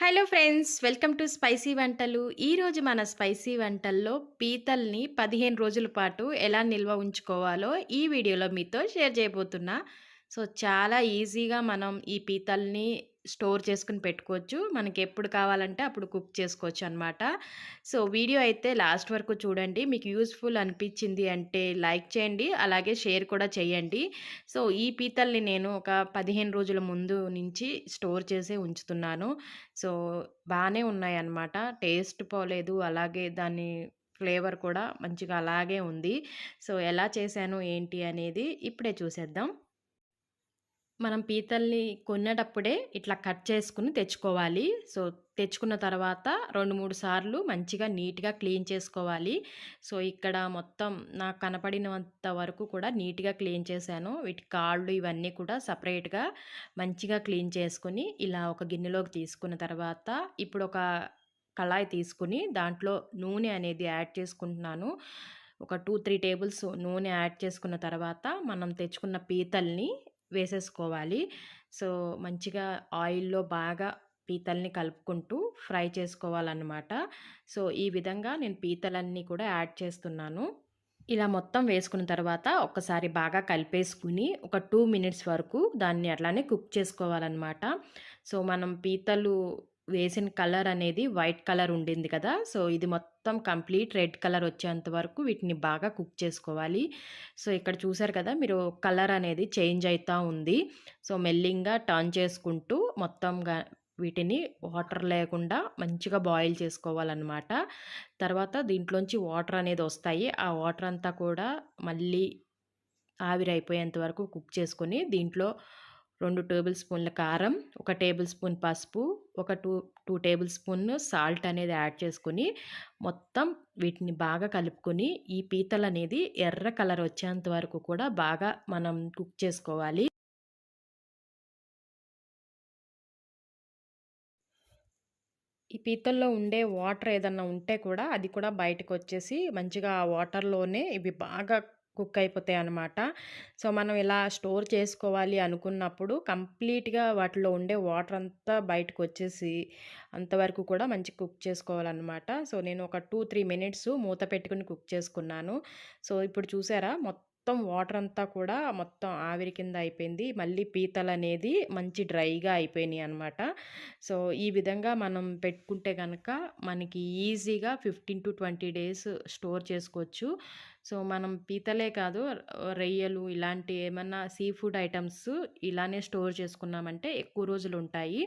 Hello friends welcome to spicy వంటలు. ఈరోజు మన స్పైసీ వంటల్లో పీతల్ని పదిహేను రోజుల పాటు ఎలా నిల్వ ఉంచుకోవాలో ఈ వీడియోలో మీతో షేర్ చేయబోతున్నా. సో చాలా ఈజీగా మనం ఈ పీతల్ని స్టోర్ చేసుకుని పెట్టుకోవచ్చు. మనకి ఎప్పుడు కావాలంటే అప్పుడు కుక్ చేసుకోవచ్చు అనమాట సో వీడియో అయితే లాస్ట్ వరకు చూడండి. మీకు యూస్ఫుల్ అనిపించింది అంటే లైక్ చేయండి. అలాగే షేర్ కూడా చేయండి. సో ఈ పీతల్ని నేను ఒక పదిహేను రోజుల ముందు నుంచి స్టోర్ చేసి ఉంచుతున్నాను. సో బాగానే ఉన్నాయి అన్నమాట. టేస్ట్ పోలేదు. అలాగే దాని ఫ్లేవర్ కూడా మంచిగా అలాగే ఉంది. సో ఎలా చేశాను ఏంటి అనేది ఇప్పుడే చూసేద్దాం. మనం పీతల్ని కొనేటప్పుడే ఇట్లా కట్ చేసుకుని తెచ్చుకోవాలి. సో తెచ్చుకున్న తర్వాత రెండు మూడు సార్లు మంచిగా నీట్గా క్లీన్ చేసుకోవాలి. సో ఇక్కడ మొత్తం నాకు కనపడినంత వరకు కూడా నీట్గా క్లీన్ చేశాను. వీటి కాళ్ళు ఇవన్నీ కూడా సపరేట్గా మంచిగా క్లీన్ చేసుకుని ఇలా ఒక గిన్నెలోకి తీసుకున్న తర్వాత ఇప్పుడు ఒక కళాయి తీసుకుని దాంట్లో నూనె అనేది యాడ్ చేసుకుంటున్నాను. ఒక టూ త్రీ టేబుల్స్ నూనె యాడ్ చేసుకున్న తర్వాత మనం తెచ్చుకున్న పీతల్ని వేసేసుకోవాలి. సో మంచిగా ఆయిల్లో బాగా పీతల్ని కలుపుకుంటూ ఫ్రై చేసుకోవాలన్నమాట. సో ఈ విధంగా నేను పీతలన్నీ కూడా యాడ్ చేస్తున్నాను. ఇలా మొత్తం వేసుకున్న తర్వాత ఒక్కసారి బాగా కలిపేసుకుని ఒక టూ మినిట్స్ వరకు దాన్ని అట్లానే కుక్ చేసుకోవాలన్నమాట. సో మనం పీతలు వేసిన కలర్ అనేది వైట్ కలర్ ఉండింది కదా. సో ఇది మొత్తం కంప్లీట్ రెడ్ కలర్ వచ్చేంత వరకు వీటిని బాగా కుక్ చేసుకోవాలి. సో ఇక్కడ చూసారు కదా మీరు కలర్ అనేది చేంజ్ అవుతూ ఉంది. సో మెల్లింగా టర్న్ చేసుకుంటూ మొత్తంగా వీటిని వాటర్ లేకుండా మంచిగా బాయిల్ చేసుకోవాలన్నమాట. తర్వాత దీంట్లోంచి వాటర్ అనేది వస్తాయి. ఆ వాటర్ అంతా కూడా మళ్ళీ ఆవిరైపోయేంత వరకు కుక్ చేసుకొని దీంట్లో రెండు టేబుల్ స్పూన్ల కారం ఒక టేబుల్ స్పూన్ పసుపు ఒక two two tablespoon salt అనేది యాడ్ చేసుకుని మొత్తం వీటిని బాగా కలుపుకొని ఈ పీతలు అనేది ఎర్ర కలర్ వచ్చేంత వరకు కూడా బాగా మనం కుక్ చేసుకోవాలి. ఈ పీతల్లో ఉండే వాటర్ ఏదన్నా ఉంటే కూడా అది కూడా బయటకు వచ్చేసి మంచిగా ఆ వాటర్లోనే ఇవి బాగా కుక్ అయిపోతాయి అన్నమాట. సో మనం ఇలా స్టోర్ చేసుకోవాలి అనుకున్నప్పుడు కంప్లీట్గా వాటిలో ఉండే వాటర్ అంతా బయటకు వచ్చేసి అంతవరకు కూడా మంచి కుక్ చేసుకోవాలన్నమాట. సో నేను ఒక టూ త్రీ మినిట్స్ మూత పెట్టుకుని కుక్ చేసుకున్నాను. సో ఇప్పుడు చూసారా? మొత్తం మొత్తం వాటర్ అంతా కూడా మొత్తం ఆవిరి కింద అయిపోయింది. మళ్ళీ పీతలు అనేది మంచి డ్రైగా అయిపోయినాయి అనమాట సో ఈ విధంగా మనం పెట్టుకుంటే కనుక మనకి ఈజీగా fifteen to twenty days store చేసుకోవచ్చు. సో మనం పీతలే కాదు రొయ్యలు ఇలాంటి ఏమన్నా సీ ఫుడ్ ఐటమ్స్ ఇలానే స్టోర్ చేసుకున్నామంటే ఎక్కువ రోజులు ఉంటాయి